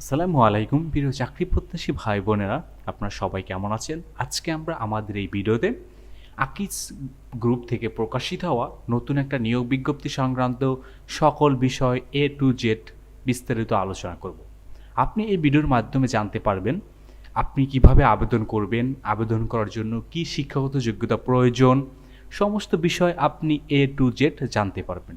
আসসালামু আলাইকুম, প্রিয় চাকরি প্রত্যাশী ভাই বোনেরা। আপনারা সবাই কেমন আছেন? আজকে আমরা আমাদের এই ভিডিওতে আকিজ গ্রুপ থেকে প্রকাশিত হওয়া নতুন একটা নিয়োগ বিজ্ঞপ্তি সংক্রান্ত সকল বিষয় এ টু জেড বিস্তারিত আলোচনা করব। আপনি এই ভিডিওর মাধ্যমে জানতে পারবেন, আপনি কীভাবে আবেদন করবেন, আবেদন করার জন্য কি শিক্ষাগত যোগ্যতা প্রয়োজন, সমস্ত বিষয় আপনি এ টু জেড জানতে পারবেন।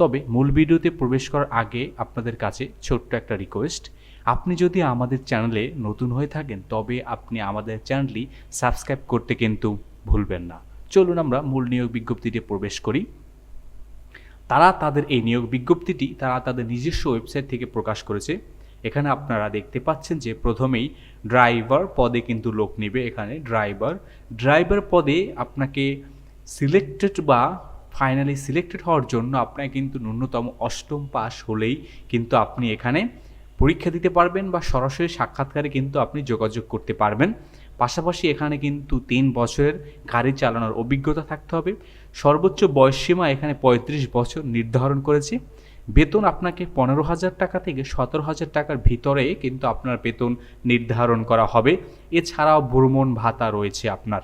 তবে মূল ভিডিওতে প্রবেশ করার আগে আপনাদের কাছে ছোট্ট একটা রিকোয়েস্ট আপনি যদি আমাদের চ্যানেলে নতুন হয়ে থাকেন, তবে আপনি আমাদের চ্যানেলটি সাবস্ক্রাইব করতে কিন্তু ভুলবেন না। চলুন আমরা মূল নিয়োগ বিজ্ঞপ্তিতে প্রবেশ করি। তারা তাদের এই নিয়োগ বিজ্ঞপ্তিটি তারা তাদের নিজস্ব ওয়েবসাইট থেকে প্রকাশ করেছে। এখানে আপনারা দেখতে পাচ্ছেন যে প্রথমেই ড্রাইভার পদে কিন্তু লোক নেবে এখানে, ড্রাইভার। ড্রাইভার পদে আপনাকে সিলেক্টেড বা ফাইনালি সিলেক্টেড হওয়ার জন্য আপনাকে কিন্তু ন্যূনতম অষ্টম পাস হলেই কিন্তু আপনি এখানে পরীক্ষা দিতে পারবেন বা সরাসরি সাক্ষাৎকারে কিন্তু আপনি যোগাযোগ করতে পারবেন। পাশাপাশি এখানে কিন্তু তিন বছরের গাড়ি চালানোর অভিজ্ঞতা থাকতে হবে। সর্বোচ্চ বয়সসীমা এখানে পঁয়ত্রিশ বছর নির্ধারণ করেছে। বেতন আপনাকে পনেরো হাজার টাকা থেকে সতেরো হাজার টাকার ভিতরে কিন্তু আপনার বেতন নির্ধারণ করা হবে। এছাড়াও ভ্রমণ ভাতা রয়েছে আপনার।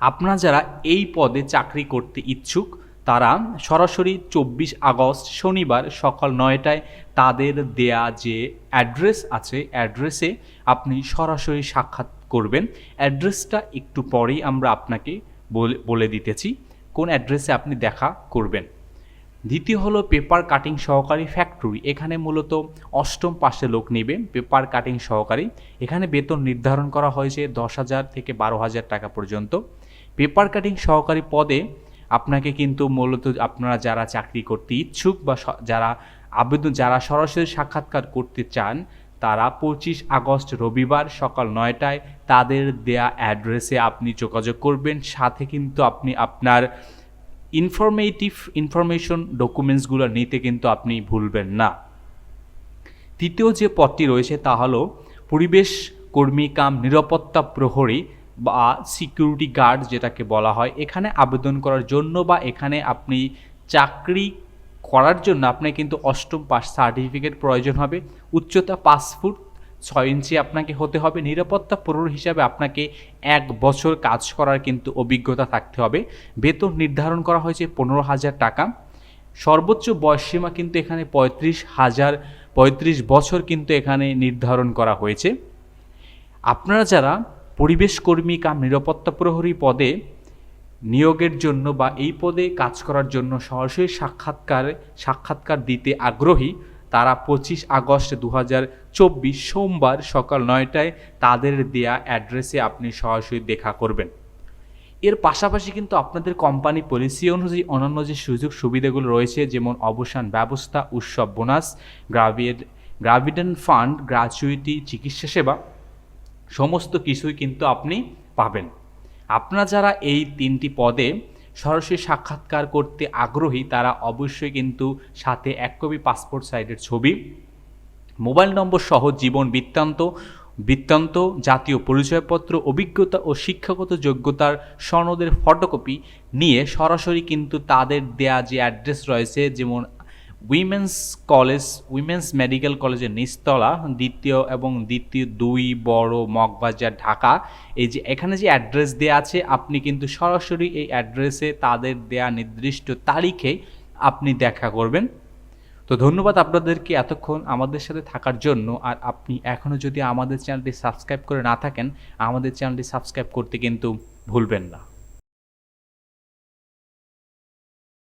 আপনারা যারা এই পদে চাকরি করতে ইচ্ছুক তারা সরাসরি চব্বিশ আগস্ট শনিবার সকাল নয়টায় তাদের দেয়া যে অ্যাড্রেস আছে, অ্যাড্রেসে আপনি সরাসরি সাক্ষাৎ করবেন। অ্যাড্রেসটা একটু পরেই আমরা আপনাকে বলে দিতেছি কোন অ্যাড্রেসে আপনি দেখা করবেন। দ্বিতীয় হলো পেপার কাটিং সহকারী ফ্যাক্টরি। এখানে মূলত অষ্টম পাশে লোক নেবে পেপার কাটিং সহকারী। এখানে বেতন নির্ধারণ করা হয়েছে দশ হাজার থেকে বারো হাজার টাকা পর্যন্ত। পেপার কাটিং সহকারী পদে আপনাকে কিন্তু মূলত আপনারা যারা চাকরি করতে ইচ্ছুক বা যারা আবেদন যারা সরাসরি সাক্ষাৎকার করতে চান, তারা পঁচিশ আগস্ট রবিবার সকাল নয়টায় তাদের দেয়া অ্যাড্রেসে আপনি যোগাযোগ করবেন। সাথে কিন্তু আপনি আপনার ইনফরমেটিভ ইনফরমেশন ডকুমেন্টসগুলো নিতে কিন্তু আপনি ভুলবেন না। তৃতীয় যে পদটি রয়েছে তা হলো, পরিবেশ কর্মী কাম নিরাপত্তা প্রহরী বা সিকিউরিটি গার্ড যেটাকে বলা হয়, এখানে আবেদন করার জন্য বা এখানে আপনি চাকরি করার জন্য আপনাকে কিন্তু অষ্টম পাস সার্টিফিকেট প্রয়োজন হবে। উচ্চতা পাঁচ ফুট ছয় ইঞ্চি আপনাকে হতে হবে। নিরাপত্তা প্রহরী হিসাবে আপনাকে এক বছর কাজ করার কিন্তু অভিজ্ঞতা থাকতে হবে। বেতন নির্ধারণ করা হয়েছে পনেরো হাজার টাকা। সর্বোচ্চ বয়সসীমা কিন্তু এখানে পঁয়ত্রিশ হাজার, পঁয়ত্রিশ বছর কিন্তু এখানে নির্ধারণ করা হয়েছে। আপনারা যারা পরিবেশ কর্মী কাম নিরাপত্তা প্রহরী পদে নিয়োগের জন্য বা এই পদে কাজ করার জন্য সরাসরি সাক্ষাৎকার সাক্ষাৎকার দিতে আগ্রহী, তারা পঁচিশ আগস্ট দু চব্বিশ সোমবার সকাল নয়টায় তাদের দেয়া অ্যাড্রেসে আপনি সরাসরি দেখা করবেন। এর পাশাপাশি কিন্তু আপনাদের কোম্পানি পলিসি অনুযায়ী অন্যান্য যে সুযোগ সুবিধাগুলো রয়েছে, যেমন অবসান ব্যবস্থা, উৎসব বোনাস গ্রাভিড গ্রাভিডেন ফান্ড গ্র্যাচুইটি চিকিৎসা সেবা সমস্ত কিছুই কিন্তু আপনি পাবেন। আপনারা যারা এই তিনটি পদে সরাসরি সাক্ষাৎকার করতে আগ্রহী, তারা অবশ্যই কিন্তু সাথে এক কপি পাসপোর্ট সাইজের ছবি, মোবাইল নম্বর সহ জীবন বৃত্তান্ত বৃত্তান্ত, জাতীয় পরিচয়পত্র, অভিজ্ঞতা ও শিক্ষাগত যোগ্যতার সনদের ফটোকপি নিয়ে সরাসরি কিন্তু তাদের দেয়া যে অ্যাড্রেস রয়েছে, যেমন উইমেন্স কলেজ, উইমেন্স মেডিকেল কলেজের নিচতলা, দ্বিতীয় এবং দ্বিতীয় দুই বড় মগবাজার ঢাকা। এই যে এখানে যে অ্যাড্রেস দেওয়া আছে, আপনি কিন্তু সরাসরি এই অ্যাড্রেসে তাদের দেয়া নির্দিষ্ট তারিখে আপনি দেখা করবেন। তো ধন্যবাদ আপনাদেরকে এতক্ষণ আমাদের সাথে থাকার জন্য। আর আপনি এখনও যদি আমাদের চ্যানেলটি সাবস্ক্রাইব করে না থাকেন, আমাদের চ্যানেলটি সাবস্ক্রাইব করতে কিন্তু ভুলবেন না।